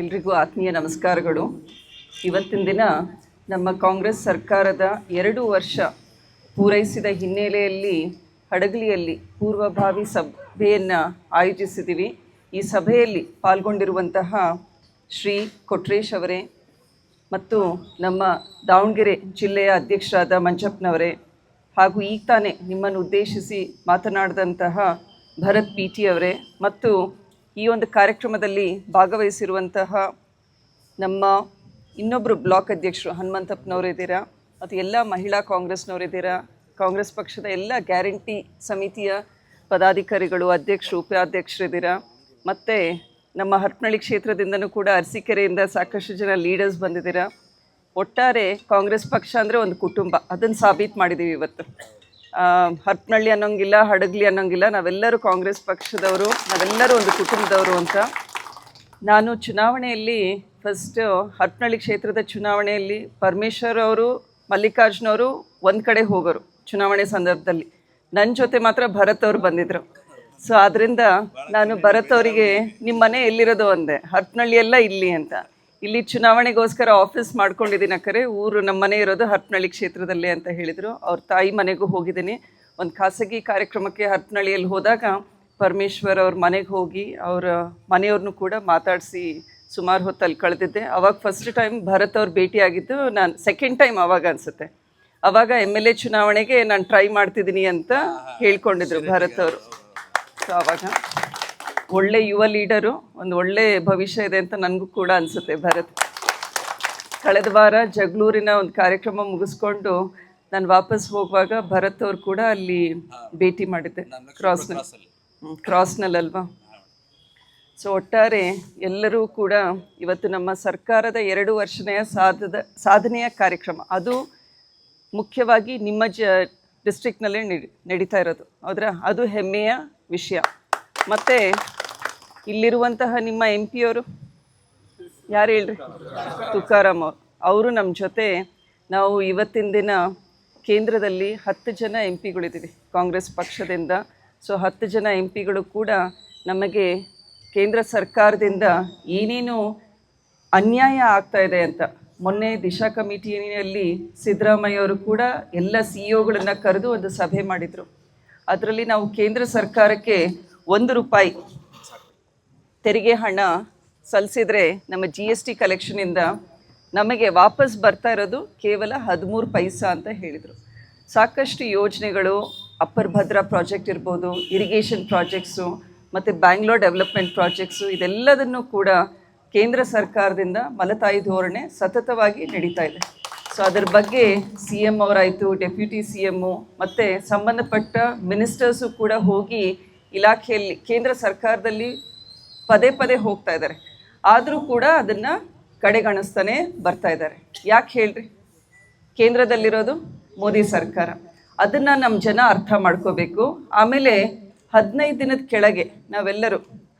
ಎಲ್ರಿಗೂ ಆತ್ಮೀಯ ನಮಸ್ಕಾರಗಳು. ಇವತ್ತಿನ ದಿನ ನಮ್ಮ ಕಾಂಗ್ರೆಸ್ ಸರ್ಕಾರದ ಎರಡು ವರ್ಷ ಪೂರೈಸಿದ ಹಿನ್ನೆಲೆಯಲ್ಲಿ ಹಡಗಲಿಯಲ್ಲಿ ಪೂರ್ವಭಾವಿ ಸಭೆಯನ್ನು ಆಯೋಜಿಸಿದ್ದೀವಿ. ಈ ಸಭೆಯಲ್ಲಿ ಪಾಲ್ಗೊಂಡಿರುವಂತಹ ಶ್ರೀ ಕೊಟ್ರೇಶ್ ಅವರೇ ಮತ್ತು ನಮ್ಮ ದಾವಣಗೆರೆ ಜಿಲ್ಲೆಯ ಅಧ್ಯಕ್ಷರಾದ ಮಂಜಪ್ಪನವರೇ ಹಾಗೂ ಈಗ ತಾನೇ ನಿಮ್ಮನ್ನು ಉದ್ದೇಶಿಸಿ ಮಾತನಾಡಿದಂತಹ ಭರತ್ ಪಿ ಟಿ ಅವರೇ ಮತ್ತು ಈ ಒಂದು ಕಾರ್ಯಕ್ರಮದಲ್ಲಿ ಭಾಗವಹಿಸಿರುವಂತಹ ನಮ್ಮ ಇನ್ನೊಬ್ಬರು ಬ್ಲಾಕ್ ಅಧ್ಯಕ್ಷರು ಹನುಮಂತಪ್ಪನವರು ಇದ್ದೀರಾ, ಮತ್ತು ಎಲ್ಲ ಮಹಿಳಾ ಕಾಂಗ್ರೆಸ್ನವರು ಇದ್ದೀರಾ, ಕಾಂಗ್ರೆಸ್ ಪಕ್ಷದ ಎಲ್ಲ ಗ್ಯಾರಂಟಿ ಸಮಿತಿಯ ಪದಾಧಿಕಾರಿಗಳು, ಅಧ್ಯಕ್ಷರು ಉಪಾಧ್ಯಕ್ಷರಿದ್ದೀರಾ ಮತ್ತು ನಮ್ಮ ಹರ್ಪನಳ್ಳಿ ಕ್ಷೇತ್ರದಿಂದನೂ ಕೂಡ ಅರಸೀಕೆರೆಯಿಂದ ಸಾಕಷ್ಟು ಜನ ಲೀಡರ್ಸ್ ಬಂದಿದ್ದೀರಾ. ಒಟ್ಟಾರೆ ಕಾಂಗ್ರೆಸ್ ಪಕ್ಷ ಅಂದರೆ ಒಂದು ಕುಟುಂಬ, ಅದನ್ನು ಸಾಬೀತು ಮಾಡಿದ್ದೀವಿ ಇವತ್ತು. ಹರಪನಹಳ್ಳಿ ಅನ್ನೋಂಗಿಲ್ಲ, ಹಡಗ್ಲಿ ಅನ್ನೋಂಗಿಲ್ಲ, ನಾವೆಲ್ಲರೂ ಕಾಂಗ್ರೆಸ್ ಪಕ್ಷದವರು, ನಾವೆಲ್ಲರೂ ಒಂದು ಕುಟುಂಬದವರು ಅಂತ. ನಾನು ಚುನಾವಣೆಯಲ್ಲಿ ಫಸ್ಟ್ ಹರಪನಹಳ್ಳಿ ಕ್ಷೇತ್ರದ ಚುನಾವಣೆಯಲ್ಲಿ ಪರಮೇಶ್ವರ್ ಅವರು ಮಲ್ಲಿಕಾರ್ಜುನವರು ಒಂದು ಕಡೆ ಹೋಗೋರು ಚುನಾವಣೆ ಸಂದರ್ಭದಲ್ಲಿ. ನನ್ನ ಜೊತೆ ಮಾತ್ರ ಭರತ್ ಅವರು ಬಂದಿದ್ದರು ಸೊ ಆದ್ದರಿಂದ ನಾನು ಭರತ್ ಅವರಿಗೆ ನಿಮ್ಮ ಮನೆ ಎಲ್ಲಿರೋದು ಒಂದೇ ಹರಪನಹಳ್ಳಿ ಎಲ್ಲ ಇಲ್ಲಿ ಅಂತ. ಇಲ್ಲಿ ಚುನಾವಣೆಗೋಸ್ಕರ ಆಫೀಸ್ ಮಾಡ್ಕೊಂಡಿದ್ದೀನಿ ಅಕ್ಕರೆ. ಊರು ನಮ್ಮ ಮನೆ ಇರೋದು ಹರಪನಹಳ್ಳಿ ಕ್ಷೇತ್ರದಲ್ಲೇ ಅಂತ ಹೇಳಿದರು. ಅವ್ರ ತಾಯಿ ಮನೆಗೂ ಹೋಗಿದ್ದೀನಿ. ಒಂದು ಖಾಸಗಿ ಕಾರ್ಯಕ್ರಮಕ್ಕೆ ಹರಪನಹಳ್ಳಿಯಲ್ಲಿ ಹೋದಾಗ ಪರಮೇಶ್ವರ್ ಅವ್ರ ಮನೆಗೆ ಹೋಗಿ ಅವರ ಮನೆಯವ್ರನ್ನೂ ಕೂಡ ಮಾತಾಡಿಸಿ ಸುಮಾರು ಹೊತ್ತು ಅಲ್ಲಿ ಕಳೆದಿದ್ದೆ. ಅವಾಗ ಫಸ್ಟ್ ಟೈಮ್ ಭರತ್ ಅವ್ರು ಭೇಟಿಯಾಗಿದ್ದು ನಾನು ಸೆಕೆಂಡ್ ಟೈಮ್ ಅವಾಗ ಅನಿಸುತ್ತೆ. ಅವಾಗ ಎಂ ಎಲ್ ಎ ಚುನಾವಣೆಗೆ ನಾನು ಟ್ರೈ ಮಾಡ್ತಿದ್ದೀನಿ ಅಂತ ಹೇಳ್ಕೊಂಡಿದ್ರು ಭರತ್ ಅವರು. ಸೊ ಅವಾಗ ಒಳ್ಳೆ ಯುವ ಲೀಡರು ಒಂದು ಒಳ್ಳೆ ಭವಿಷ್ಯ ಇದೆ ಅಂತ ನನಗೂ ಕೂಡ ಅನಿಸುತ್ತೆ ಭರತ್. ಕಳೆದ ವಾರ ಜಗಳೂರಿನ ಒಂದು ಕಾರ್ಯಕ್ರಮ ಮುಗಿಸ್ಕೊಂಡು ನಾನು ವಾಪಸ್ ಹೋಗುವಾಗ ಭರತ್ ಅವ್ರು ಕೂಡ ಅಲ್ಲಿ ಭೇಟಿ ಮಾಡಿದ್ದೆ. ಕ್ರಾಸ್ನಲ್ಲಿ ಕ್ರಾಸ್ನಲ್ಲಲ್ವಾ ಸೊ ಒಟ್ಟಾರೆ ಎಲ್ಲರೂ ಕೂಡ ಇವತ್ತು ನಮ್ಮ ಸರ್ಕಾರದ ಎರಡು ವರ್ಷನೆಯ ಸಾಧದ ಸಾಧನೆಯ ಕಾರ್ಯಕ್ರಮ. ಅದು ಮುಖ್ಯವಾಗಿ ನಿಮ್ಮ ಜ ಡಿಸ್ಟ್ರಿಕ್ಟ್ನಲ್ಲೇ ನಡಿ ನಡೀತಾ ಇರೋದು. ಹೌದ್ರಾ? ಅದು ಹೆಮ್ಮೆಯ ವಿಷಯ. ಮತ್ತು ಇಲ್ಲಿರುವಂತಹ ನಿಮ್ಮ ಎಂ ಪಿಯವರು ಯಾರು ಹೇಳ್ರಿ? ತುಕಾರಾಮ್ ಅವರು. ಅವರು ನಮ್ಮ ಜೊತೆ ನಾವು ಇವತ್ತಿನ ದಿನ ಕೇಂದ್ರದಲ್ಲಿ ಹತ್ತು ಜನ ಎಂ ಪಿಗಳಿದ್ದೀವಿ ಕಾಂಗ್ರೆಸ್ ಪಕ್ಷದಿಂದ. ಸೊ ಹತ್ತು ಜನ ಎಂ ಪಿಗಳು ಕೂಡ ನಮಗೆ ಕೇಂದ್ರ ಸರ್ಕಾರದಿಂದ ಏನೇನು ಅನ್ಯಾಯ ಆಗ್ತಾ ಇದೆ ಅಂತ. ಮೊನ್ನೆ ದಿಶಾ ಕಮಿಟಿಯಲ್ಲಿ ಸಿದ್ದರಾಮಯ್ಯ ಅವರು ಕೂಡ ಎಲ್ಲ ಸಿ ಇಒಗಳನ್ನು ಕರೆದು ಒಂದು ಸಭೆ ಮಾಡಿದರು. ಅದರಲ್ಲಿ ನಾವು ಕೇಂದ್ರ ಸರ್ಕಾರಕ್ಕೆ ಒಂದು ರೂಪಾಯಿ ತೆರಿಗೆ ಹಣ ಸಲ್ಲಿಸಿದ್ರೆ ನಮ್ಮ ಜಿ ಎಸ್ ಟಿ ಕಲೆಕ್ಷನಿಂದ ನಮಗೆ ವಾಪಸ್ ಬರ್ತಾ ಇರೋದು ಕೇವಲ ಹದಿಮೂರು ಪೈಸಾ ಅಂತ ಹೇಳಿದರು. ಸಾಕಷ್ಟು ಯೋಜನೆಗಳು, ಅಪ್ಪರ್ ಭದ್ರಾ ಪ್ರಾಜೆಕ್ಟ್ ಇರ್ಬೋದು ಇರಿಗೇಷನ್ ಪ್ರಾಜೆಕ್ಟ್ಸು ಮತ್ತು ಬ್ಯಾಂಗ್ಳೂರ್ ಡೆವಲಪ್ಮೆಂಟ್ ಪ್ರಾಜೆಕ್ಟ್ಸು ಇದೆಲ್ಲದನ್ನು ಕೂಡ ಕೇಂದ್ರ ಸರ್ಕಾರದಿಂದ ಮಲತಾಯಿ ಧೋರಣೆ ಸತತವಾಗಿ ನಡೀತಾ ಇದೆ. ಸೊ ಅದರ ಬಗ್ಗೆ ಸಿ ಎಂ ಅವರಾಯಿತು ಡೆಪ್ಯೂಟಿ ಸಿ ಎಮ್ಮು ಮತ್ತು ಸಂಬಂಧಪಟ್ಟ ಮಿನಿಸ್ಟರ್ಸು ಕೂಡ ಹೋಗಿ ಇಲಾಖೆಯಲ್ಲಿ, ಕೇಂದ್ರ ಸರ್ಕಾರದಲ್ಲಿ ಪದೇ ಪದೇ ಹೋಗ್ತಾ ಇದ್ದಾರೆ. ಆದರೂ ಕೂಡ ಅದನ್ನು ಕಡೆಗಣಿಸ್ತಾನೆ ಬರ್ತಾ ಇದ್ದಾರೆ. ಯಾಕೆ ಹೇಳ್ರಿ? ಕೇಂದ್ರದಲ್ಲಿರೋದು ಮೋದಿ ಸರ್ಕಾರ. ಅದನ್ನು ನಮ್ಮ ಜನ ಅರ್ಥ ಮಾಡ್ಕೋಬೇಕು. ಆಮೇಲೆ ಹದಿನೈದು ದಿನದ ಕೆಳಗೆ ನಾವೆಲ್ಲರೂ,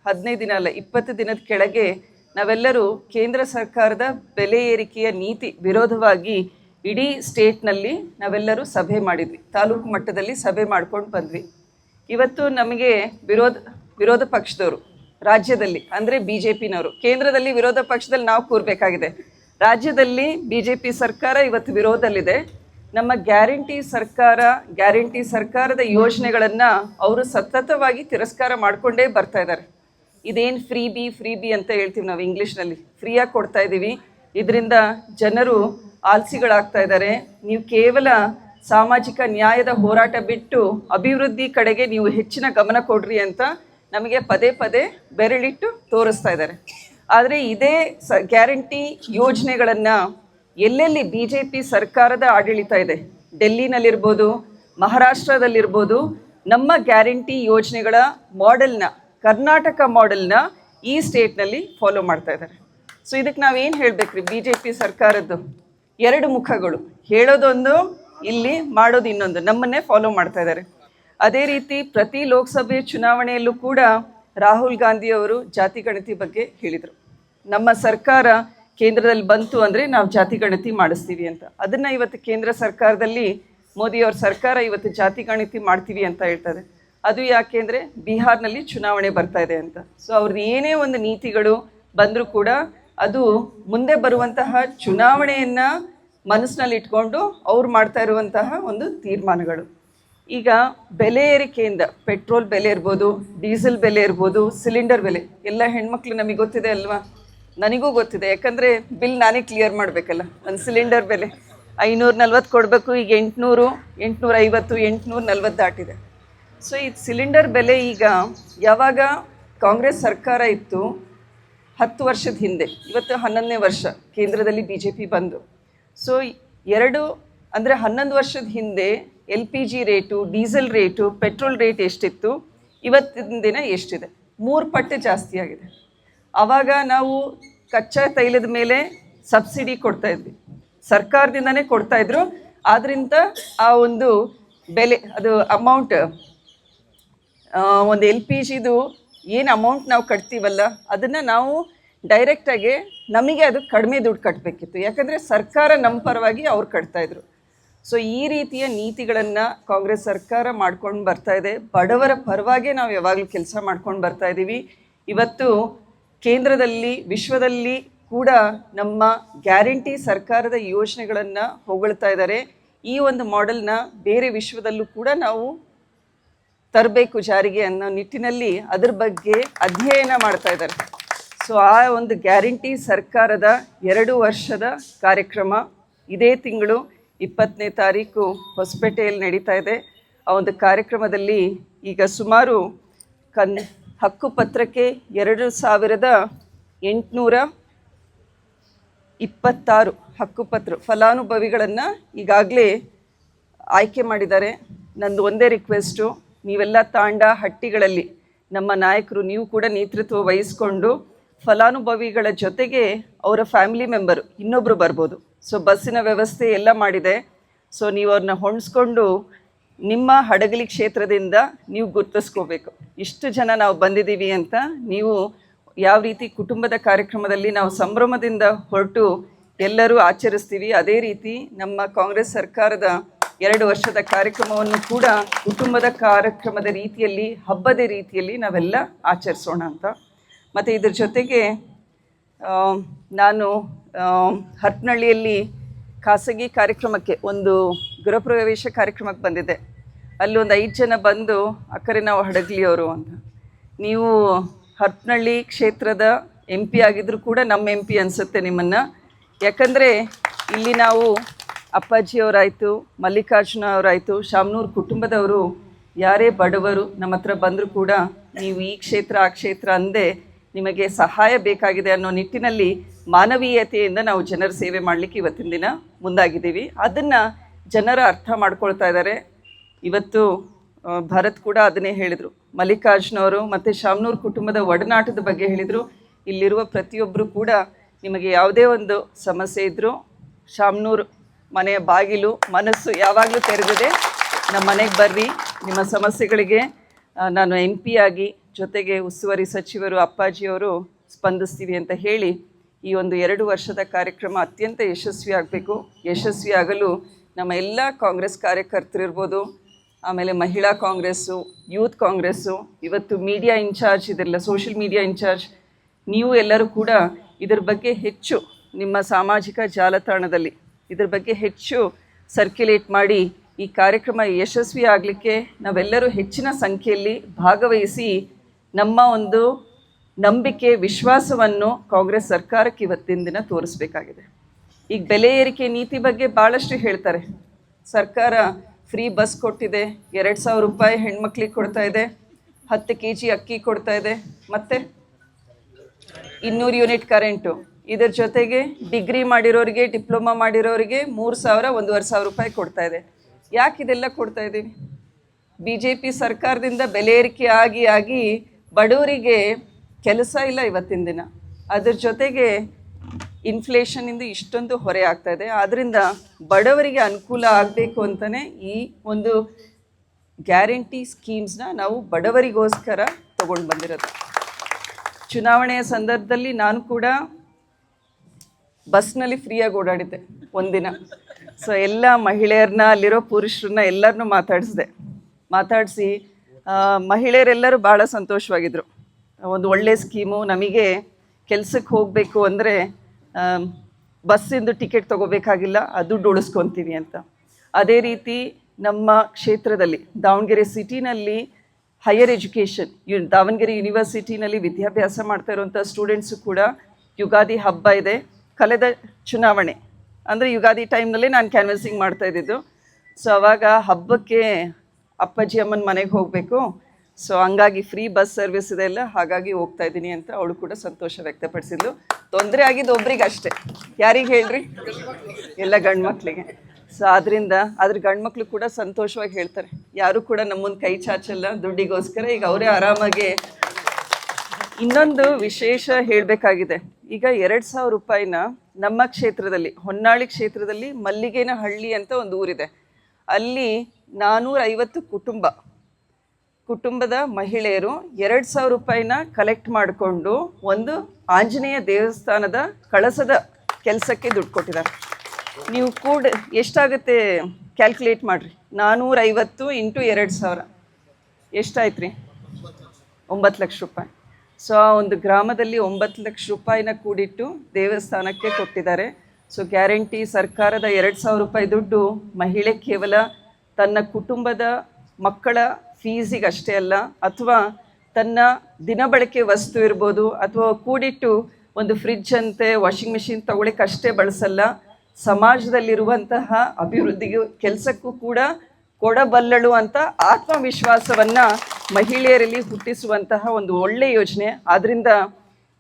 ಹದಿನೈದು ದಿನ ಅಲ್ಲ, ಇಪ್ಪತ್ತು ದಿನದ ಕೆಳಗೆ ನಾವೆಲ್ಲರೂ ಕೇಂದ್ರ ಸರ್ಕಾರದ ಬೆಲೆ ಏರಿಕೆಯ ನೀತಿ ವಿರೋಧವಾಗಿ ಇಡೀ ಸ್ಟೇಟ್ನಲ್ಲಿ ನಾವೆಲ್ಲರೂ ಸಭೆ ಮಾಡಿದ್ವಿ. ತಾಲೂಕು ಮಟ್ಟದಲ್ಲಿ ಸಭೆ ಮಾಡ್ಕೊಂಡು ಬಂದ್ವಿ. ಇವತ್ತು ನಮಗೆ ವಿರೋಧ ವಿರೋಧ ಪಕ್ಷದವರು ರಾಜ್ಯದಲ್ಲಿ, ಅಂದರೆ ಬಿ ಜೆ ಪಿನವರು ಕೇಂದ್ರದಲ್ಲಿ ವಿರೋಧ ಪಕ್ಷದಲ್ಲಿ ನಾವು ಕೂರಬೇಕಾಗಿದೆ. ರಾಜ್ಯದಲ್ಲಿ ಬಿ ಜೆ ಪಿ ಸರ್ಕಾರ ಇವತ್ತು ವಿರೋಧದಲ್ಲಿದೆ. ನಮ್ಮ ಗ್ಯಾರಂಟಿ ಸರ್ಕಾರ, ಗ್ಯಾರಂಟಿ ಸರ್ಕಾರದ ಯೋಜನೆಗಳನ್ನು ಅವರು ಸತತವಾಗಿ ತಿರಸ್ಕಾರ ಮಾಡಿಕೊಂಡೇ ಬರ್ತಾ ಇದ್ದಾರೆ. ಇದೇನು ಫ್ರೀ ಬಿ ಫ್ರೀ ಬಿ ಅಂತ ಹೇಳ್ತೀವಿ ನಾವು ಇಂಗ್ಲೀಷ್ನಲ್ಲಿ. ಫ್ರೀಯಾಗಿ ಕೊಡ್ತಾ ಇದ್ದೀವಿ. ಇದರಿಂದ ಜನರು ಆಲ್ಸಿಗಳಾಗ್ತಾ ಇದ್ದಾರೆ. ನೀವು ಕೇವಲ ಸಾಮಾಜಿಕ ನ್ಯಾಯದ ಹೋರಾಟ ಬಿಟ್ಟು ಅಭಿವೃದ್ಧಿ ಕಡೆಗೆ ನೀವು ಹೆಚ್ಚಿನ ಗಮನ ಕೊಡ್ರಿ ಅಂತ ನಮಗೆ ಪದೇ ಪದೇ ಬೆರಳಿಟ್ಟು ತೋರಿಸ್ತಾ ಇದ್ದಾರೆ. ಆದರೆ ಇದೇ ಸ ಗ್ಯಾರಂಟಿ ಯೋಜನೆಗಳನ್ನು ಎಲ್ಲೆಲ್ಲಿ ಬಿ ಜೆ ಪಿ ಸರ್ಕಾರದ ಆಡಳಿತ ಇದೆ? ಡೆಲ್ಲಿನಲ್ಲಿರ್ಬೋದು, ಮಹಾರಾಷ್ಟ್ರದಲ್ಲಿರ್ಬೋದು, ನಮ್ಮ ಗ್ಯಾರಂಟಿ ಯೋಜನೆಗಳ ಮಾಡೆಲ್ನ ಕರ್ನಾಟಕ ಮಾಡೆಲ್ನ ಈ ಸ್ಟೇಟ್ನಲ್ಲಿ ಫಾಲೋ ಮಾಡ್ತಾ ಇದ್ದಾರೆ. ಸೊ ಇದಕ್ಕೆ ನಾವೇನು ರೀ ಬಿ ಜೆ ಪಿ ಸರ್ಕಾರದ್ದು ಎರಡು ಮುಖಗಳು. ಹೇಳೋದೊಂದು, ಇಲ್ಲಿ ಮಾಡೋದು ಇನ್ನೊಂದು. ನಮ್ಮನ್ನೇ ಫಾಲೋ ಮಾಡ್ತಾ ಇದ್ದಾರೆ. ಅದೇ ರೀತಿ ಪ್ರತಿ ಲೋಕಸಭೆ ಚುನಾವಣೆಯಲ್ಲೂ ಕೂಡ ರಾಹುಲ್ ಗಾಂಧಿ ಅವರು ಜಾತಿ ಗಣತಿ ಬಗ್ಗೆ ಹೇಳಿದರು. ನಮ್ಮ ಸರ್ಕಾರ ಕೇಂದ್ರದಲ್ಲಿ ಬಂತು ಅಂದರೆ ನಾವು ಜಾತಿ ಗಣತಿ ಮಾಡಿಸ್ತೀವಿ ಅಂತ. ಅದನ್ನು ಇವತ್ತು ಕೇಂದ್ರ ಸರ್ಕಾರದಲ್ಲಿ ಮೋದಿಯವ್ರ ಸರ್ಕಾರ ಇವತ್ತು ಜಾತಿ ಗಣತಿ ಮಾಡ್ತೀವಿ ಅಂತ ಹೇಳ್ತದೆ ಅದು ಯಾಕೆ ಅಂದರೆ ಬಿಹಾರ್ನಲ್ಲಿ ಚುನಾವಣೆ ಬರ್ತಾ ಇದೆ ಅಂತ. ಸೊ ಅವ್ರದ್ದು ಏನೇ ಒಂದು ನೀತಿಗಳು ಬಂದರೂ ಕೂಡ ಅದು ಮುಂದೆ ಬರುವಂತಹ ಚುನಾವಣೆಯನ್ನು ಮನಸ್ಸಿನಲ್ಲಿ ಇಟ್ಕೊಂಡು ಅವ್ರು ಮಾಡ್ತಾ ಇರುವಂತಹ ಒಂದು ತೀರ್ಮಾನಗಳು. ಈಗ ಬೆಲೆ ಏರಿಕೆಯಿಂದ ಪೆಟ್ರೋಲ್ ಬೆಲೆ ಇರ್ಬೋದು, ಡೀಸೆಲ್ ಬೆಲೆ ಇರ್ಬೋದು, ಸಿಲಿಂಡರ್ ಬೆಲೆ, ಎಲ್ಲ ಹೆಣ್ಮಕ್ಳು ನಮಗೆ ಗೊತ್ತಿದೆ ಅಲ್ವಾ? ನನಗೂ ಗೊತ್ತಿದೆ. ಯಾಕಂದರೆ ಬಿಲ್ ನಾನೇ ಕ್ಲಿಯರ್ ಮಾಡಬೇಕಲ್ಲ. ಒಂದು ಸಿಲಿಂಡರ್ ಬೆಲೆ ಐನೂರ ನಲ್ವತ್ತು ಕೊಡಬೇಕು, ಈಗ ಎಂಟುನೂರು ಎಂಟುನೂರ ಐವತ್ತು ಎಂಟುನೂರ ನಲ್ವತ್ತು ದಾಟಿದೆ. ಸೊ ಈ ಸಿಲಿಂಡರ್ ಬೆಲೆ ಈಗ ಯಾವಾಗ ಕಾಂಗ್ರೆಸ್ ಸರ್ಕಾರ ಇತ್ತು? ಹತ್ತು ವರ್ಷದ ಹಿಂದೆ. ಇವತ್ತು ಹನ್ನೊಂದನೇ ವರ್ಷ ಕೇಂದ್ರದಲ್ಲಿ ಬಿ ಜೆ ಪಿ ಬಂದು. ಸೊ ಎರಡು ಅಂದರೆ ಹನ್ನೊಂದು ವರ್ಷದ ಹಿಂದೆ L P G rate, diesel rate, petrol rate ಎಷ್ಟಿತ್ತು, ಇವತ್ತಿನ ದಿನ ಎಷ್ಟಿದೆ? ಮೂರು ಪಟ್ಟು ಜಾಸ್ತಿ ಆಗಿದೆ. ಆವಾಗ ನಾವು ಕಚ್ಚಾ ತೈಲದ ಮೇಲೆ ಸಬ್ಸಿಡಿ ಕೊಡ್ತಾ ಇದ್ವಿ. ಸರ್ಕಾರದಿಂದನೇ ಕೊಡ್ತಾ ಇದ್ರು. ಆದ್ರಿಂದ ಆ ಒಂದು ಬೆಲೆ, ಅದು ಅಮೌಂಟ್ ಒಂದು ಎಲ್ ಪಿ ಜಿದು ಏನು ಅಮೌಂಟ್ ನಾವು ಕಟ್ತೀವಲ್ಲ, ಅದನ್ನು ನಾವು ಡೈರೆಕ್ಟಾಗಿ ನಮಗೆ ಅದು ಕಡಿಮೆ ದುಡ್ಡು ಕಟ್ಟಬೇಕಿತ್ತು ಯಾಕಂದರೆ ಸರ್ಕಾರ ನಮ್ಮ ಪರವಾಗಿ ಅವ್ರು ಕಟ್ತಾಯಿದ್ರು ಸೊ ಈ ರೀತಿಯ ನೀತಿಗಳನ್ನು ಕಾಂಗ್ರೆಸ್ ಸರ್ಕಾರ ಮಾಡ್ಕೊಂಡು ಬರ್ತಾ ಇದೆ. ಬಡವರ ಪರವಾಗಿ ನಾವು ಯಾವಾಗಲೂ ಕೆಲಸ ಮಾಡ್ಕೊಂಡು ಬರ್ತಾ ಇದ್ದೀವಿ ಇವತ್ತು ಕೇಂದ್ರದಲ್ಲಿ, ವಿಶ್ವದಲ್ಲಿ ಕೂಡ ನಮ್ಮ ಗ್ಯಾರಂಟಿ ಸರ್ಕಾರದ ಯೋಜನೆಗಳನ್ನು ಹೊಗಳ್ತಾ ಇದ್ದಾರೆ ಈ ಒಂದು ಮಾಡೆಲ್ನ ಬೇರೆ ವಿಶ್ವದಲ್ಲೂ ಕೂಡ ನಾವು ತರಬೇಕು ಜಾರಿಗೆ ಅನ್ನೋ ನಿಟ್ಟಿನಲ್ಲಿ ಅದ್ರ ಬಗ್ಗೆ ಅಧ್ಯಯನ ಮಾಡ್ತಾ ಇದ್ದಾರೆ ಸೊ ಆ ಒಂದು ಗ್ಯಾರಂಟಿ ಸರ್ಕಾರದ ಎರಡು ವರ್ಷದ ಕಾರ್ಯಕ್ರಮ ಇದೇ ತಿಂಗಳು. ಇಪ್ಪತ್ತನೇ ತಾರೀಕು ಹೊಸಪೇಟೆಯಲ್ಲಿ ನಡೀತಾ ಇದೆ. ಆ ಒಂದು ಕಾರ್ಯಕ್ರಮದಲ್ಲಿ ಈಗ ಸುಮಾರು ಕನ್ ಹಕ್ಕುಪತ್ರಕ್ಕೆ ಎರಡು ಸಾವಿರದ ಎಂಟುನೂರ ಇಪ್ಪತ್ತಾರು ಹಕ್ಕುಪತ್ರ ಫಲಾನುಭವಿಗಳನ್ನು ಈಗಾಗಲೇ ಆಯ್ಕೆ ಮಾಡಿದ್ದಾರೆ. ನಂದು ಒಂದೇ ರಿಕ್ವೆಸ್ಟು, ನೀವೆಲ್ಲ ತಾಂಡ ಹಟ್ಟಿಗಳಲ್ಲಿ ನಮ್ಮ ನಾಯಕರು ನೀವು ಕೂಡ ನೇತೃತ್ವ ವಹಿಸ್ಕೊಂಡು ಫಲಾನುಭವಿಗಳ ಜೊತೆಗೆ ಅವರ ಫ್ಯಾಮಿಲಿ ಮೆಂಬರು ಇನ್ನೊಬ್ಬರು ಬರ್ಬೋದು. ಸೊ ಬಸ್ಸಿನ ವ್ಯವಸ್ಥೆ ಎಲ್ಲ ಮಾಡಿದೆ. ಸೊ ನೀವು ಅವ್ರನ್ನ ಹೊಣಿಸ್ಕೊಂಡು ನಿಮ್ಮ ಹಡಗಲಿ ಕ್ಷೇತ್ರದಿಂದ ನೀವು ಗುರ್ತಿಸ್ಕೋಬೇಕು. ಇಷ್ಟು ಜನ ನಾವು ಬಂದಿದ್ದೀವಿ ಅಂತ ನೀವು ಯಾವ ರೀತಿ ಕುಟುಂಬದ ಕಾರ್ಯಕ್ರಮದಲ್ಲಿ ನಾವು ಸಂಭ್ರಮದಿಂದ ಹೊರಟು ಎಲ್ಲರೂ ಆಚರಿಸ್ತೀವಿ, ಅದೇ ರೀತಿ ನಮ್ಮ ಕಾಂಗ್ರೆಸ್ ಸರ್ಕಾರದ ಎರಡು ವರ್ಷದ ಕಾರ್ಯಕ್ರಮವನ್ನು ಕೂಡ ಕುಟುಂಬದ ಕಾರ್ಯಕ್ರಮದ ರೀತಿಯಲ್ಲಿ, ಹಬ್ಬದ ರೀತಿಯಲ್ಲಿ ನಾವೆಲ್ಲ ಆಚರಿಸೋಣ ಅಂತ ಮತ್ತು ಇದ್ರ ಜೊತೆಗೆ ನಾನು ಹರಪನಹಳ್ಳಿಯಲ್ಲಿ ಖಾಸಗಿ ಕಾರ್ಯಕ್ರಮಕ್ಕೆ ಒಂದು ಗೃಹಪ್ರವೇಶ ಕಾರ್ಯಕ್ರಮಕ್ಕೆ ಬಂದಿದ್ದೆ. ಅಲ್ಲಿ ಒಂದು ಐದು ಜನ ಬಂದು, ಅಕ್ಕರೆ, ನಾವು ಹಡಗ್ಲಿಯವರು ಅಂತ. ನೀವು ಹರಪನಹಳ್ಳಿ ಕ್ಷೇತ್ರದ ಎಂ ಪಿ ಆಗಿದ್ದರೂ ಕೂಡ ನಮ್ಮ ಎಂ ಪಿ ಅನಿಸುತ್ತೆ ನಿಮ್ಮನ್ನು. ಯಾಕಂದರೆ, ಇಲ್ಲಿ ನಾವು ಅಪ್ಪಾಜಿಯವರಾಯಿತು ಮಲ್ಲಿಕಾರ್ಜುನ ಅವರಾಯಿತು, ಶಾಮನೂರು ಕುಟುಂಬದವರು ಯಾರೇ ಬಡವರು ನಮ್ಮ ಹತ್ರ ಬಂದರೂ ಕೂಡ, ನೀವು ಈ ಕ್ಷೇತ್ರ, ಆ ಕ್ಷೇತ್ರ ಅಂದೇ ನಿಮಗೆ ಸಹಾಯ ಬೇಕಾಗಿದೆ ಅನ್ನೋ ನಿಟ್ಟಿನಲ್ಲಿ ಮಾನವೀಯತೆಯಿಂದ ನಾವು ಜನರ ಸೇವೆ ಮಾಡಲಿಕ್ಕೆ ಇವತ್ತಿನ ದಿನ ಮುಂದಾಗಿದ್ದೀವಿ. ಅದನ್ನು ಜನರ ಅರ್ಥ ಮಾಡ್ಕೊಳ್ತಾ ಇದ್ದಾರೆ. ಇವತ್ತು ಭರತ್ ಕೂಡ ಅದನ್ನೇ ಹೇಳಿದರು. ಮಲ್ಲಿಕಾರ್ಜುನವರು ಮತ್ತು ಶಾಮನೂರು ಕುಟುಂಬದ ಒಡನಾಟದ ಬಗ್ಗೆ ಹೇಳಿದರು. ಇಲ್ಲಿರುವ ಪ್ರತಿಯೊಬ್ಬರು ಕೂಡ ನಿಮಗೆ ಯಾವುದೇ ಒಂದು ಸಮಸ್ಯೆ ಇದ್ದರೂ ಶಾಮನೂರು ಮನೆಯ ಬಾಗಿಲು, ಮನಸ್ಸು ಯಾವಾಗಲೂ ತೆರೆದಿದೆ. ನಮ್ಮ ಮನೆಗೆ ಬರ್ರಿ, ನಿಮ್ಮ ಸಮಸ್ಯೆಗಳಿಗೆ ನಾನು ಎಂ ಪಿ ಆಗಿ ಜೊತೆಗೆ ಉಸ್ತುವಾರಿ ಸಚಿವರು, ಅಪ್ಪಾಜಿಯವರು ಸ್ಪಂದಿಸ್ತೀವಿ ಅಂತ ಹೇಳಿ ಈ ಒಂದು ಎರಡು ವರ್ಷದ ಕಾರ್ಯಕ್ರಮ ಅತ್ಯಂತ ಯಶಸ್ವಿ ಆಗಬೇಕು. ಯಶಸ್ವಿ ಆಗಲು ನಮ್ಮ ಎಲ್ಲ ಕಾಂಗ್ರೆಸ್ ಕಾರ್ಯಕರ್ತರಿರ್ಬೋದು ಆಮೇಲೆ ಮಹಿಳಾ ಕಾಂಗ್ರೆಸ್ಸು, ಯೂತ್ ಕಾಂಗ್ರೆಸ್ಸು, ಇವತ್ತು ಮೀಡಿಯಾ ಇನ್ಚಾರ್ಜ್ ಇದೆಲ್ಲ, ಸೋಷಿಯಲ್ ಮೀಡಿಯಾ ಇನ್ಚಾರ್ಜ್, ನೀವು ಎಲ್ಲರೂ ಕೂಡ ಇದರ ಬಗ್ಗೆ ಹೆಚ್ಚು ನಿಮ್ಮ ಸಾಮಾಜಿಕ ಜಾಲತಾಣದಲ್ಲಿ ಇದರ ಬಗ್ಗೆ ಹೆಚ್ಚು ಸರ್ಕ್ಯುಲೇಟ್ ಮಾಡಿ ಈ ಕಾರ್ಯಕ್ರಮ ಯಶಸ್ವಿ ಆಗಲಿಕ್ಕೆ ನಾವೆಲ್ಲರೂ ಹೆಚ್ಚಿನ ಸಂಖ್ಯೆಯಲ್ಲಿ ಭಾಗವಹಿಸಿ ನಮ್ಮ ಒಂದು ನಂಬಿಕೆ, ವಿಶ್ವಾಸವನ್ನು ಕಾಂಗ್ರೆಸ್ ಸರ್ಕಾರಕ್ಕೆ ಇವತ್ತಿನ ದಿನ ತೋರಿಸ್ಬೇಕಾಗಿದೆ. ಈಗ ಬೆಲೆ ಏರಿಕೆ ನೀತಿ ಬಗ್ಗೆ ಭಾಳಷ್ಟು ಹೇಳ್ತಾರೆ. ಸರ್ಕಾರ ಫ್ರೀ ಬಸ್ ಕೊಟ್ಟಿದೆ, ಎರಡು ಸಾವಿರ ರೂಪಾಯಿ ಹೆಣ್ಮಕ್ಳಿಗೆ ಕೊಡ್ತಾ ಇದೆ, ಹತ್ತು ಕೆ ಜಿ ಅಕ್ಕಿ ಕೊಡ್ತಾ ಇದೆ, ಮತ್ತು ಇನ್ನೂರು ಯೂನಿಟ್ ಕರೆಂಟು. ಇದರ ಜೊತೆಗೆ ಡಿಗ್ರಿ ಮಾಡಿರೋರಿಗೆ, ಡಿಪ್ಲೊಮಾ ಮಾಡಿರೋರಿಗೆ ಮೂರು ಸಾವಿರ, ಒಂದೂವರೆ ಸಾವಿರ ರೂಪಾಯಿ ಕೊಡ್ತಾ ಇದೆ. ಯಾಕೆ ಇದೆಲ್ಲ ಕೊಡ್ತಾ ಇದ್ದೀವಿ ಬಿ ಜೆ ಪಿ ಸರ್ಕಾರದಿಂದ ಬೆಲೆ ಏರಿಕೆ ಆಗಿ ಆಗಿ ಬಡವರಿಗೆ ಕೆಲಸ ಇಲ್ಲ ಇವತ್ತಿನ ದಿನ. ಅದ್ರ ಜೊತೆಗೆ ಇನ್ಫ್ಲೇಷನಿಂದ ಇಷ್ಟೊಂದು ಹೊರೆ ಆಗ್ತಾ ಇದೆ. ಆದ್ದರಿಂದ ಬಡವರಿಗೆ ಅನುಕೂಲ ಆಗಬೇಕು ಅಂತಲೇ ಈ ಒಂದು ಗ್ಯಾರಂಟಿ ಸ್ಕೀಮ್ಸ್ನ ನಾವು ಬಡವರಿಗೋಸ್ಕರ ತೊಗೊಂಡು ಬಂದಿರೋದು. ಚುನಾವಣೆಯ ಸಂದರ್ಭದಲ್ಲಿ ನಾನು ಕೂಡ ಬಸ್ನಲ್ಲಿ ಫ್ರೀಯಾಗಿ ಓಡಾಡಿದ್ದೆ ಒಂದಿನ. ಸೊ ಎಲ್ಲ ಮಹಿಳೆಯರನ್ನ ಅಲ್ಲಿರೋ ಪುರುಷರನ್ನ ಎಲ್ಲರನ್ನೂ ಮಾತಾಡಿಸಿದೆ. ಮಾತಾಡಿಸಿ ಮಹಿಳೆಯರೆಲ್ಲರೂ ಭಾಳ ಸಂತೋಷವಾಗಿದ್ದರು ಒಂದು ಒಳ್ಳೆ ಸ್ಕೀಮು, ನಮಗೆ ಕೆಲಸಕ್ಕೆ ಹೋಗಬೇಕು ಅಂದರೆ ಬಸ್ಸಿಂದು ಟಿಕೆಟ್ ತೊಗೋಬೇಕಾಗಿಲ್ಲ, ಅದು ಉಳಿಸ್ಕೊತೀವಿ ಅಂತ. ಅದೇ ರೀತಿ ನಮ್ಮ ಕ್ಷೇತ್ರದಲ್ಲಿ, ದಾವಣಗೆರೆ ಸಿಟಿನಲ್ಲಿ ಹೈಯರ್ ಎಜುಕೇಷನ್ ಯು, ದಾವಣಗೆರೆ ಯೂನಿವರ್ಸಿಟಿನಲ್ಲಿ ವಿದ್ಯಾಭ್ಯಾಸ ಮಾಡ್ತಾ ಇರುವಂಥ ಸ್ಟೂಡೆಂಟ್ಸು ಕೂಡ ಯುಗಾದಿ ಹಬ್ಬ ಇದೆ. ಕಳೆದ ಚುನಾವಣೆ, ಅಂದರೆ ಯುಗಾದಿ ಟೈಮ್ನಲ್ಲೇ ನಾನು ಕ್ಯಾನ್ವಸಿಂಗ್ ಮಾಡ್ತಾ ಇದ್ದಿದ್ದು. ಸೊ ಅವಾಗ ಹಬ್ಬಕ್ಕೆ ಅಪ್ಪಾಜಿ ಅಮ್ಮನ ಮನೆಗೆ ಹೋಗಬೇಕು. ಸೊ ಹಂಗಾಗಿ ಫ್ರೀ ಬಸ್ ಸರ್ವಿಸ್ ಇದೆ ಎಲ್ಲ ಹಾಗಾಗಿ ಹೋಗ್ತಾ ಇದ್ದೀನಿ ಅಂತ ಅವಳು ಕೂಡ ಸಂತೋಷ ವ್ಯಕ್ತಪಡಿಸಿದ್ಲು. ತೊಂದರೆ ಆಗಿದ್ದು ಒಬ್ರಿಗೆ ಅಷ್ಟೇ. ಯಾರಿಗೆ ಹೇಳ್ರಿ? ಎಲ್ಲ ಗಂಡು ಮಕ್ಕಳಿಗೆ ಸೊ ಆದ್ದರಿಂದ ಅದ್ರ ಗಂಡ್ಮಕ್ಳು ಕೂಡ ಸಂತೋಷವಾಗಿ ಹೇಳ್ತಾರೆ. ಯಾರು ಕೂಡ ನಮ್ಮೊಂದು ಕೈ ಚಾಚಲ್ಲ, ದುಡ್ಡಿಗೋಸ್ಕರ ಈಗ ಅವರೇ ಆರಾಮಾಗಿ ಇನ್ನೊಂದು ವಿಶೇಷ ಹೇಳಬೇಕಾಗಿದೆ. ಈಗ ಎರಡು ಸಾವಿರ ರೂಪಾಯಿನ ನಮ್ಮ ಕ್ಷೇತ್ರದಲ್ಲಿ, ಹೊನ್ನಾಳಿ ಕ್ಷೇತ್ರದಲ್ಲಿ ಮಲ್ಲಿಗೆನ ಹಳ್ಳಿ ಅಂತ ಒಂದು ಊರಿದೆ. ಅಲ್ಲಿ ನಾನ್ನೂರ ಐವತ್ತು ಕುಟುಂಬ. ಕುಟುಂಬದ ಮಹಿಳೆಯರು ಎರಡು ಸಾವಿರ ರೂಪಾಯಿನ ಕಲೆಕ್ಟ್ ಮಾಡಿಕೊಂಡು ಒಂದು ಆಂಜನೇಯ ದೇವಸ್ಥಾನದ ಕಳಸದ ಕೆಲಸಕ್ಕೆ ದುಡ್ಡು ಕೊಟ್ಟಿದ್ದಾರೆ. ನೀವು ಕೂಡ ಎಷ್ಟಾಗುತ್ತೆ ಕ್ಯಾಲ್ಕುಲೇಟ್ ಮಾಡಿರಿ. ನಾನ್ನೂರ ಐವತ್ತು ಇಂಟು ಎರಡು ಸಾವಿರ. ಎಷ್ಟಾಯ್ತು ರೀ ಒಂಬತ್ತು ಲಕ್ಷ ರೂಪಾಯಿ. ಸೊ ಆ ಒಂದು ಗ್ರಾಮದಲ್ಲಿ ಒಂಬತ್ತು ಲಕ್ಷ ರೂಪಾಯಿನ ಕೂಡಿಟ್ಟು ದೇವಸ್ಥಾನಕ್ಕೆ ಕೊಟ್ಟಿದ್ದಾರೆ. ಸೊ ಗ್ಯಾರಂಟಿ ಸರ್ಕಾರದ ಎರಡು ಸಾವಿರ ರೂಪಾಯಿ ದುಡ್ಡು ಮಹಿಳೆ ಕೇವಲ ತನ್ನ ಕುಟುಂಬದ ಮಕ್ಕಳ ಫೀಸಿಗೆ ಅಷ್ಟೇ ಅಲ್ಲ, ಅಥವಾ ತನ್ನ ದಿನಬಳಕೆ ವಸ್ತು ಇರ್ಬೋದು, ಅಥವಾ ಕೂಡಿಟ್ಟು ಒಂದು ಫ್ರಿಡ್ಜ್ ಅಂತೆ ವಾಷಿಂಗ್ ಮಿಷಿನ್ ತಗೊಳ್ಳಿಕ್ಕೆ ಅಷ್ಟೇ ಬಳಸಲ್ಲ, ಸಮಾಜದಲ್ಲಿರುವಂತಹ ಅಭಿವೃದ್ಧಿಗೂ, ಕೆಲಸಕ್ಕೂ ಕೂಡ ಕೊಡಬಲ್ಲಳು ಅಂತ ಆತ್ಮವಿಶ್ವಾಸವನ್ನು ಮಹಿಳೆಯರಲ್ಲಿ ಹುಟ್ಟಿಸುವಂತಹ ಒಂದು ಒಳ್ಳೆಯ ಯೋಜನೆ. ಆದ್ದರಿಂದ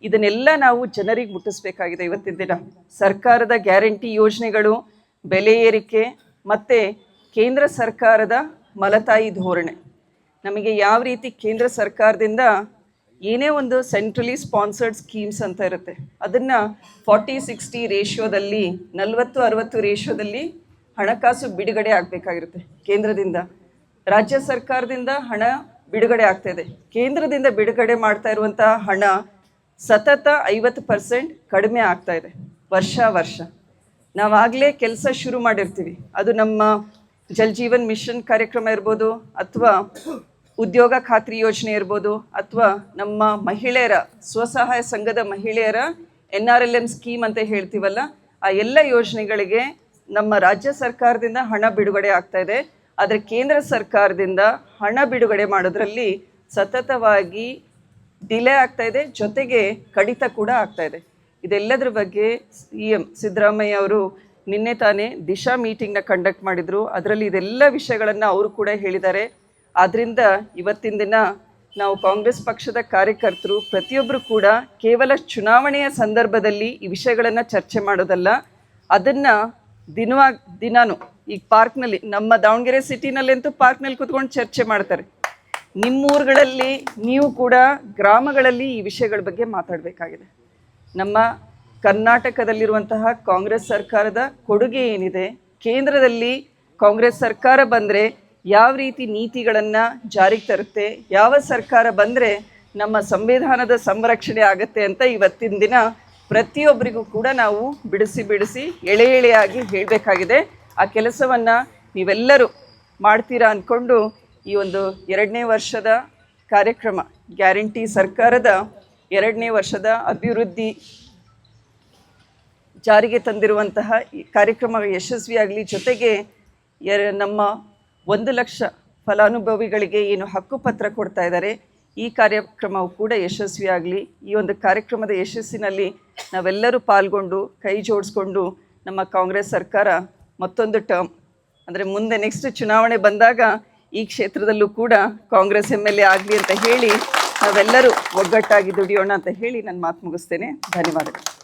ಇದನ್ನೆಲ್ಲ ನಾವು ಜನರಿಗೆ ಮುಟ್ಟಿಸ್ಬೇಕಾಗಿದೆ ಇವತ್ತಿನ ದಿನ. ಸರ್ಕಾರದ ಗ್ಯಾರಂಟಿ ಯೋಜನೆಗಳು, ಬೆಲೆ ಏರಿಕೆ, ಮತ್ತು ಕೇಂದ್ರ ಸರ್ಕಾರದ ಮಲತಾಯಿ ಧೋರಣೆ. ನಮಗೆ ಯಾವ ರೀತಿ ಕೇಂದ್ರ ಸರ್ಕಾರದಿಂದ ಏನೇ ಒಂದು ಸೆಂಟ್ರಲಿ ಸ್ಪಾನ್ಸರ್ಡ್ ಸ್ಕೀಮ್ಸ್ ಅಂತ ಇರುತ್ತೆ, ಅದನ್ನು ಫಾರ್ಟಿ ಸಿಕ್ಸ್ಟಿ ರೇಷಿಯೋದಲ್ಲಿ ನಲವತ್ತು, ಅರವತ್ತು ರೇಷಿಯೋದಲ್ಲಿ ಹಣಕಾಸು ಬಿಡುಗಡೆ ಆಗಬೇಕಾಗಿರುತ್ತೆ. ಕೇಂದ್ರದಿಂದ. ರಾಜ್ಯ ಸರ್ಕಾರದಿಂದ ಹಣ ಬಿಡುಗಡೆ ಆಗ್ತಾ ಇದೆ. ಕೇಂದ್ರದಿಂದ ಬಿಡುಗಡೆ ಮಾಡ್ತಾ ಇರುವಂತಹ ಹಣ ಸತತ ಐವತ್ತು ಪರ್ಸೆಂಟ್ ಕಡಿಮೆ ಆಗ್ತಾ ಇದೆ, ವರ್ಷ ವರ್ಷ. ನಾವಾಗಲೇ ಕೆಲಸ ಶುರು ಮಾಡಿರ್ತೀವಿ. ಅದು ನಮ್ಮ ಜಲ್ ಜೀವನ್ ಮಿಷನ್ ಕಾರ್ಯಕ್ರಮ ಇರ್ಬೋದು ಅಥವಾ ಉದ್ಯೋಗ ಖಾತ್ರಿ ಯೋಜನೆ ಇರ್ಬೋದು ಅಥವಾ ನಮ್ಮ ಮಹಿಳೆಯರ ಸ್ವಸಹಾಯ ಸಂಘದ ಮಹಿಳೆಯರ N R L M scheme ಅಂತ ಹೇಳ್ತೀವಲ್ಲ, ಆ ಎಲ್ಲ ಯೋಜನೆಗಳಿಗೆ ನಮ್ಮ ರಾಜ್ಯ ಸರ್ಕಾರದಿಂದ ಹಣ ಬಿಡುಗಡೆ ಆಗ್ತಾ ಇದೆ. ಆದರೆ ಕೇಂದ್ರ ಸರ್ಕಾರದಿಂದ ಹಣ ಬಿಡುಗಡೆ ಮಾಡೋದ್ರಲ್ಲಿ ಸತತವಾಗಿ ಡಿಲೇ ಆಗ್ತಾ ಇದೆ, ಜೊತೆಗೆ ಕಡಿತ ಕೂಡ ಆಗ್ತಾ ಇದೆ. ಇದೆಲ್ಲದರ ಬಗ್ಗೆ ಸಿ ಎಂ ಸಿದ್ದರಾಮಯ್ಯ ಅವರು ನಿನ್ನೆ ತಾನೇ ದಿಶಾ ಮೀಟಿಂಗ್ನ ಕಂಡಕ್ಟ್ ಮಾಡಿದರು. ಅದರಲ್ಲಿ ಇದೆಲ್ಲ ವಿಷಯಗಳನ್ನು ಅವರು ಕೂಡ ಹೇಳಿದ್ದಾರೆ. ಆದ್ದರಿಂದ ಇವತ್ತಿನ ದಿನ ನಾವು ಕಾಂಗ್ರೆಸ್ ಪಕ್ಷದ ಕಾರ್ಯಕರ್ತರು ಪ್ರತಿಯೊಬ್ಬರು ಕೂಡ ಕೇವಲ ಚುನಾವಣೆಯ ಸಂದರ್ಭದಲ್ಲಿ ಈ ವಿಷಯಗಳನ್ನು ಚರ್ಚೆ ಮಾಡೋದಲ್ಲ. ಅದನ್ನು ದಿನವಾ ದಿನಾನು ಈ ಪಾರ್ಕ್ನಲ್ಲಿ, ನಮ್ಮ ದಾವಣಗೆರೆ ಸಿಟಿನಲ್ಲಂತೂ ಪಾರ್ಕ್ನಲ್ಲಿ ಕೂತ್ಕೊಂಡು ಚರ್ಚೆ ಮಾಡ್ತಾರೆ. ನಿಮ್ಮೂರುಗಳಲ್ಲಿ ನೀವು ಕೂಡ ಗ್ರಾಮಗಳಲ್ಲಿ ಈ ವಿಷಯಗಳ ಬಗ್ಗೆ ಮಾತಾಡಬೇಕಾಗಿದೆ. ನಮ್ಮ ಕರ್ನಾಟಕದಲ್ಲಿರುವಂತಹ ಕಾಂಗ್ರೆಸ್ ಸರ್ಕಾರದ ಕೊಡುಗೆ ಏನಿದೆ, ಕೇಂದ್ರದಲ್ಲಿ ಕಾಂಗ್ರೆಸ್ ಸರ್ಕಾರ ಬಂದರೆ ಯಾವ ರೀತಿ ನೀತಿಗಳನ್ನು ಜಾರಿಗೆ ತರುತ್ತೆ, ಯಾವ ಸರ್ಕಾರ ಬಂದರೆ ನಮ್ಮ ಸಂವಿಧಾನದ ಸಂರಕ್ಷಣೆ ಆಗುತ್ತೆ ಅಂತ ಇವತ್ತಿನ ದಿನ ಪ್ರತಿಯೊಬ್ಬರಿಗೂ ಕೂಡ ನಾವು ಬಿಡಿಸಿ ಬಿಡಿಸಿ ಎಳೆ ಎಳೆಯಾಗಿ ಹೇಳಬೇಕಾಗಿದೆ. ಆ ಕೆಲಸವನ್ನು ನೀವೆಲ್ಲರೂ ಮಾಡ್ತೀರಾ ಅಂದ್ಕೊಂಡು ಈ ಒಂದು ಎರಡನೇ ವರ್ಷದ ಕಾರ್ಯಕ್ರಮ, ಗ್ಯಾರಂಟಿ ಸರ್ಕಾರದ ಎರಡನೇ ವರ್ಷದ ಅಭಿವೃದ್ಧಿ ಜಾರಿಗೆ ತಂದಿರುವಂತಹ ಈ ಕಾರ್ಯಕ್ರಮ ಯಶಸ್ವಿಯಾಗಲಿ ಜೊತೆಗೆ ನಮ್ಮ ಒಂದು ಲಕ್ಷ ಫಲಾನುಭವಿಗಳಿಗೆ ಏನು ಹಕ್ಕುಪತ್ರ ಕೊಡ್ತಾ ಇದ್ದಾರೆ, ಈ ಕಾರ್ಯಕ್ರಮವು ಕೂಡ ಯಶಸ್ವಿಯಾಗಲಿ. ಈ ಒಂದು ಕಾರ್ಯಕ್ರಮದ ಯಶಸ್ಸಿನಲ್ಲಿ ನಾವೆಲ್ಲರೂ ಪಾಲ್ಗೊಂಡು, ಕೈ ಜೋಡಿಸ್ಕೊಂಡು ನಮ್ಮ ಕಾಂಗ್ರೆಸ್ ಸರ್ಕಾರ ಮತ್ತೊಂದು ಟರ್ಮ್, ಅಂದರೆ ಮುಂದೆ ನೆಕ್ಸ್ಟ್ ಚುನಾವಣೆ ಬಂದಾಗ ಈ ಕ್ಷೇತ್ರದಲ್ಲೂ ಕೂಡ ಕಾಂಗ್ರೆಸ್ ಎಂ ಎಲ್ ಎ ಆಗಲಿ ಅಂತ ಹೇಳಿ ನಾವೆಲ್ಲರೂ ಒಗ್ಗಟ್ಟಾಗಿ ದುಡಿಯೋಣ ಅಂತ ಹೇಳಿ ನಾನು ಮಾತು ಮುಗಿಸ್ತೇನೆ. ಧನ್ಯವಾದಗಳು.